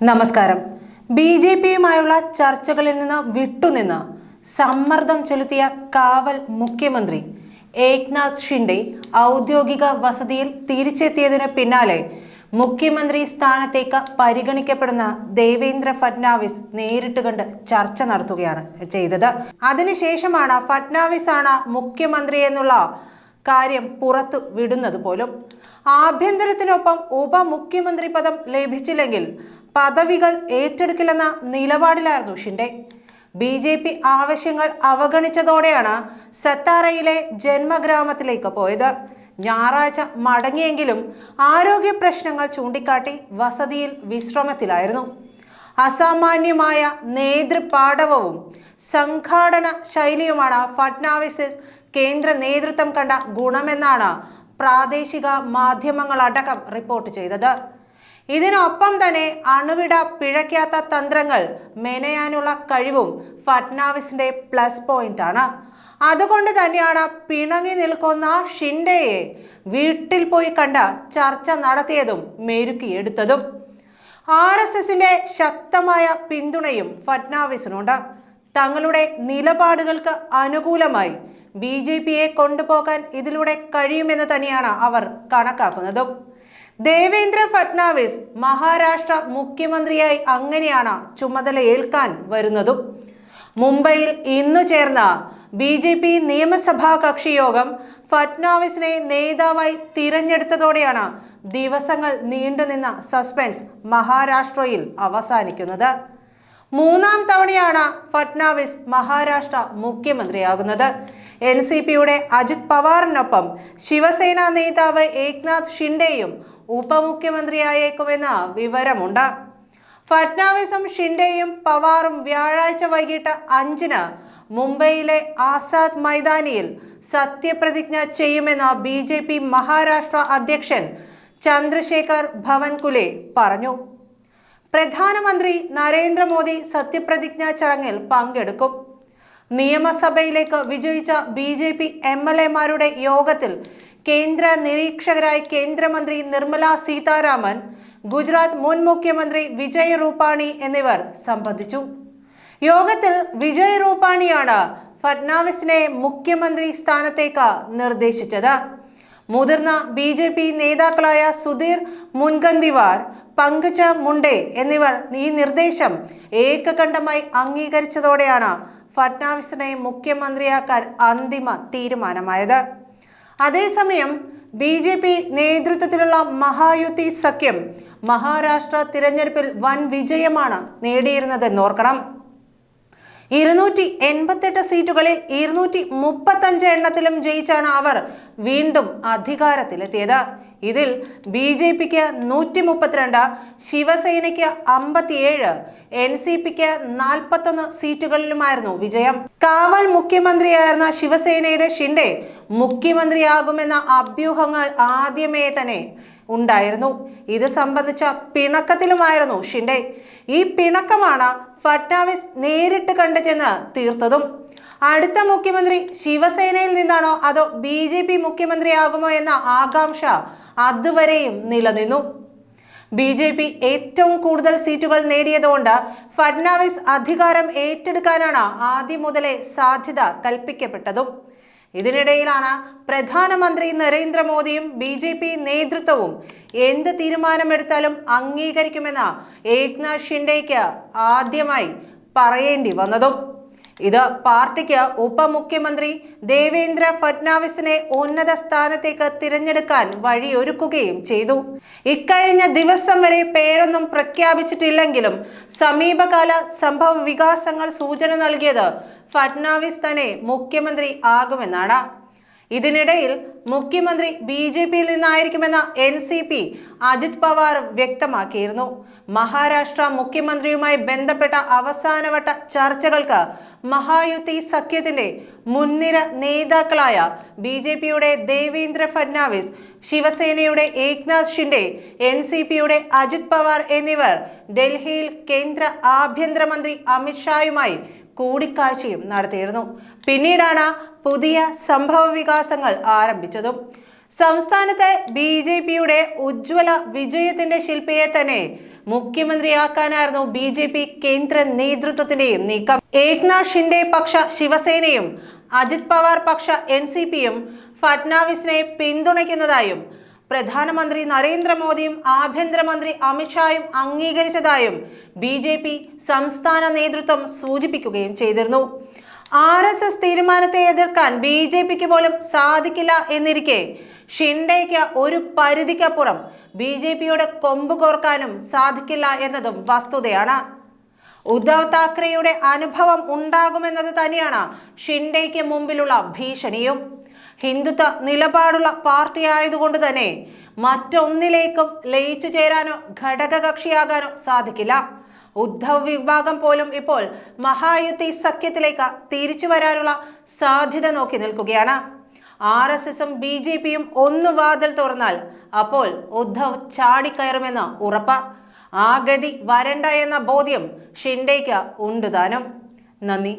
നമസ്കാരം. B J പിയുമായുള്ള ചർച്ചകളിൽ നിന്ന് വിട്ടുനിന്ന് സമ്മർദ്ദം ചെലുത്തിയ കാവൽ മുഖ്യമന്ത്രി ഏക്നാഥ് ഷിൻഡെ ഔദ്യോഗിക വസതിയിൽ തിരിച്ചെത്തിയതിന് പിന്നാലെ മുഖ്യമന്ത്രി സ്ഥാനത്തേക്ക് പരിഗണിക്കപ്പെടുന്ന ദേവേന്ദ്ര ഫഡ്നാവിസ് നേരിട്ട് കണ്ട് ചർച്ച നടത്തുകയാണ് ചെയ്തത്. അതിനുശേഷമാണ് ഫഡ്നാവിസ് ആണ് മുഖ്യമന്ത്രി എന്നുള്ള കാര്യം പുറത്തു വിടുന്നത് പോലും. ആഭ്യന്തരത്തിനൊപ്പം ഉപമുഖ്യമന്ത്രി പദം ലഭിച്ചില്ലെങ്കിൽ പദവികൾ ഏറ്റെടുക്കില്ലെന്ന നിലപാടിലായിരുന്നു ഷിൻഡെ. ബി ജെ പി ആവശ്യങ്ങൾ അവഗണിച്ചതോടെയാണ് സത്താറയിലെ ജന്മഗ്രാമത്തിലേക്ക് പോയത്. ഞായറാഴ്ച മടങ്ങിയെങ്കിലും ആരോഗ്യ പ്രശ്നങ്ങൾ ചൂണ്ടിക്കാട്ടി വസതിയിൽ വിശ്രമത്തിലായിരുന്നു. അസാമാന്യമായ നേതൃപാടവവും സംഘാടന ശൈലിയുമാണ് ഫഡ്നാവിസിൽ കേന്ദ്ര നേതൃത്വം കണ്ട ഗുണമെന്നാണ് പ്രാദേശിക മാധ്യമങ്ങളടക്കം റിപ്പോർട്ട് ചെയ്തത്. ഇതിനൊപ്പം തന്നെ അണുവിട പിഴയ്ക്കാത്ത തന്ത്രങ്ങൾ മെനയാനുള്ള കഴിവും ഫട്നാവിസിന്റെ പ്ലസ് പോയിന്റ് ആണ് അതുകൊണ്ട് തന്നെയാണ് പിണങ്ങി നിൽക്കുന്ന ഷിൻഡയെ വീട്ടിൽ പോയി കണ്ട ചർച്ച നടത്തിയതും മെരുക്കിയെടുത്തതും. ആർ എസ് എസിന്റെ ശക്തമായ പിന്തുണയും ഫട്നാവിസിനുണ്ട്. തങ്ങളുടെ നിലപാടുകൾക്ക് അനുകൂലമായി ബി ജെ പിയെ കൊണ്ടുപോകാൻ ഇതിലൂടെ കഴിയുമെന്ന് തന്നെയാണ് അവർ കണക്കാക്കുന്നതും. ദേവേന്ദ്ര ഫട്നാവിസ് മഹാരാഷ്ട്ര മുഖ്യമന്ത്രിയായി അങ്ങനെയാണ് ചുമതല ഏൽക്കാൻ വരുന്നതും. മുംബൈയിൽ ഇന്നു ചേർന്ന ബി ജെ പി നിയമസഭാ കക്ഷി യോഗം ഫട്നാവിസിനെ നേതാവായി തിരഞ്ഞെടുത്തതോടെയാണ് ദിവസങ്ങൾ നീണ്ടുനിന്ന സസ്പെൻസ് മഹാരാഷ്ട്രയിൽ അവസാനിക്കുന്നത്. മൂന്നാം തവണയാണ് ഫട്നാവിസ് മഹാരാഷ്ട്ര മുഖ്യമന്ത്രിയാകുന്നത്. എൻ സി പിയുടെ അജിത് പവാറിനൊപ്പം ശിവസേന നേതാവ് ഏക്നാഥ് ഷിൻഡെയും ഉപമുഖ്യമന്ത്രിയായേക്കുമെന്ന വിവരമുണ്ട്. ഫട്നാവിസും ഷിൻഡെയും പവാറും വ്യാഴാഴ്ച വൈകിട്ട് അഞ്ചിന് മുംബൈയിലെ ആസാദ് മൈതാനിയിൽ സത്യപ്രതിജ്ഞ ചെയ്യുമെന്ന് ബി ജെ പി മഹാരാഷ്ട്ര അധ്യക്ഷൻ ചന്ദ്രശേഖർ ഭവൻകുലെ പറഞ്ഞു. പ്രധാനമന്ത്രി നരേന്ദ്രമോദി സത്യപ്രതിജ്ഞാ ചടങ്ങിൽ പങ്കെടുക്കും. നിയമസഭയിലേക്ക് വിജയിച്ച B J P M L എമാരുടെ യോഗത്തിൽ കേന്ദ്ര നിരീക്ഷകരായി കേന്ദ്രമന്ത്രി നിർമ്മല സീതാരാമൻ ഗുജറാത്ത് മുൻ മുഖ്യമന്ത്രി വിജയ് റൂപാണി എന്നിവർ സംബന്ധിച്ചു. യോഗത്തിൽ വിജയ് റൂപാണിയാണ് ഫഡ്നാവിസിനെ മുഖ്യമന്ത്രി സ്ഥാനത്തേക്ക് നിർദ്ദേശിച്ചത്. മുതിർന്ന ബി ജെ പി നേതാക്കളായ സുധീർ മുൻഗന്തിവാർ പങ്കജ മുണ്ടെ എന്നിവർ ഈ നിർദ്ദേശം ഏകകണ്ഠമായി അംഗീകരിച്ചതോടെയാണ് ഫഡ്നാവിസിനെ മുഖ്യമന്ത്രിയാക്കാൻ അന്തിമ തീരുമാനമായത്. അതേസമയം ബി ജെ പി നേതൃത്വത്തിലുള്ള മഹായുതി സഖ്യം മഹാരാഷ്ട്ര തിരഞ്ഞെടുപ്പിൽ വൻ വിജയമാണ് നേടിയിരുന്നതെന്നോർക്കണം ഇരുന്നൂറ്റി എൺപത്തെട്ട് സീറ്റുകളിൽ ഇരുന്നൂറ്റി മുപ്പത്തഞ്ച് എണ്ണത്തിലും ജയിച്ചാണ് അവർ വീണ്ടും അധികാരത്തിലെത്തിയത്. ഇതിൽ ബി ജെ പിക്ക് നൂറ്റി മുപ്പത്തിരണ്ട് ശിവസേനയ്ക്ക് അമ്പത്തിയേഴ് എൻ സി പിക്ക് നാൽപ്പത്തൊന്ന് സീറ്റുകളിലുമായിരുന്നു വിജയം. കാവൽ മുഖ്യമന്ത്രിയായിരുന്ന ശിവസേനയുടെ ഷിൻഡെ മുഖ്യമന്ത്രിയാകുമെന്ന അഭ്യൂഹങ്ങൾ ആദ്യമേ തന്നെ ഉണ്ടായിരുന്നു. ഇത് സംബന്ധിച്ച പിണക്കത്തിലുമായിരുന്നു ഷിൻഡെ. ഈ പിണക്കമാണ് ഫട്നാവിസ് നേരിട്ട് കണ്ടു ചെന്ന് തീർത്തതും. അടുത്ത മുഖ്യമന്ത്രി ശിവസേനയിൽ നിന്നാണോ അതോ ബി ജെ പി മുഖ്യമന്ത്രിയാകുമോ എന്ന ആകാംക്ഷ അതുവരെയും നിലനിന്നു. ബി ജെ പി ഏറ്റവും കൂടുതൽ സീറ്റുകൾ നേടിയതുകൊണ്ട് ഫഡ്നാവിസ് അധികാരം ഏറ്റെടുക്കാനാണ് ആദ്യം മുതലേ സാധ്യത കൽപ്പിക്കപ്പെട്ടതും. ഇതിനിടയിലാണ് പ്രധാനമന്ത്രി നരേന്ദ്രമോദിയും ബി ജെ പി നേതൃത്വവും എന്ത് തീരുമാനമെടുത്താലും അംഗീകരിക്കുമെന്ന് ഏക്നാഥ് ഷിൻഡേക്ക് ആദ്യമായി പറയേണ്ടി വന്നതും. ഇത് പാർട്ടിക്ക് ഉപമുഖ്യമന്ത്രി ദേവേന്ദ്ര ഫഡ്നാവിസിനെ ഉന്നത സ്ഥാനത്തേക്ക് തിരഞ്ഞെടുക്കാൻ വഴിയൊരുക്കുകയും ചെയ്തു. ഇക്കഴിഞ്ഞ ദിവസം വരെ പേരൊന്നും പ്രഖ്യാപിച്ചിട്ടില്ലെങ്കിലും സമീപകാല സംഭവ വികാസങ്ങൾ സൂചന നൽകിയത് ഫഡ്നാവിസ് തന്നെ മുഖ്യമന്ത്രി ആകുമെന്നാണ്. ഇതിനിടയിൽ മുഖ്യമന്ത്രി ബി ജെ പിയിൽ നിന്നായിരിക്കുമെന്ന N C P Ajit Pawar വ്യക്തമാക്കിയിരുന്നു. മഹാരാഷ്ട്ര മുഖ്യമന്ത്രിയുമായി ബന്ധപ്പെട്ട അവസാനവട്ട ചർച്ചകൾക്ക് മഹായുതി സഖ്യത്തിന്റെ മുൻനിര നേതാക്കളായ ബി ജെ പിയുടെ ദേവേന്ദ്ര ഫഡ്നാവിസ് ശിവസേനയുടെ ഏക്നാഥ് ഷിൻഡെ എൻ സി പിയുടെ അജിത് പവാർ എന്നിവർ ഡൽഹിയിൽ കേന്ദ്ര ആഭ്യന്തരമന്ത്രി അമിത്ഷായുമായി കൂടിക്കാഴ്ചയും നടത്തിയിരുന്നു. പിന്നീടാണ് പുതിയ സംഭവ വികാസങ്ങൾ ആരംഭിച്ചതും. സംസ്ഥാനത്തെ ബി ജെ പിയുടെ ഉജ്ജ്വല വിജയത്തിന്റെ ശില്പിയെ തന്നെ മുഖ്യമന്ത്രിയാക്കാനായിരുന്നു ബി ജെ പി കേന്ദ്ര നേതൃത്വത്തിന്റെയും നീക്കം. ഏക്നാഥ് ഷിൻഡെ പക്ഷ ശിവസേനയും അജിത് പവാർ പക്ഷ എൻ സി പിയും ഫട്നാവിസിനെ പിന്തുണയ്ക്കുന്നതായും പ്രധാനമന്ത്രി നരേന്ദ്രമോദിയും ആഭ്യന്തരമന്ത്രി അമിത്ഷായും അംഗീകരിച്ചതായും ബി സംസ്ഥാന നേതൃത്വം സൂചിപ്പിക്കുകയും ചെയ്തിരുന്നു. ആർ എസ് എസ് തീരുമാനത്തെ എതിർക്കാൻ ബി ജെ പിക്ക് പോലും സാധിക്കില്ല എന്നിരിക്കെ ഷിൻഡയ്ക്ക് ഒരു പരിധിക്കപ്പുറം ബി ജെ പിയുടെ കൊമ്പ് കോർക്കാനും സാധിക്കില്ല എന്നതും വസ്തുതയാണ്. ഉദ്ധവ് താക്കറെയുടെ അനുഭവം ഉണ്ടാകുമെന്നത് തന്നെയാണ് ഷിൻഡയ്ക്ക് മുമ്പിലുള്ള ഭീഷണിയും. ഹിന്ദുത്വ നിലപാടുള്ള പാർട്ടി ആയതുകൊണ്ട് തന്നെ മറ്റൊന്നിലേക്കും ലയിച്ചു ചേരാനോ ഘടകകക്ഷിയാകാനോ സാധിക്കില്ല. ഉദ്ധവ് വിഭാഗം പോലും ഇപ്പോൾ മഹായുതി സഖ്യത്തിലേക്ക് തിരിച്ചു വരാനുള്ള സാധ്യത നോക്കി നിൽക്കുകയാണ്. ആർ എസ് എസും ബി ജെ പിയും ഒന്ന് വാതിൽ തുറന്നാൽ അപ്പോൾ ഉദ്ധവ് ചാടിക്കയറുമെന്ന് ഉറപ്പ്. ആ ഗതി വരണ്ട എന്ന ബോധ്യം ഷിൻഡേക്ക് ഉണ്ട് താനും. നന്ദി.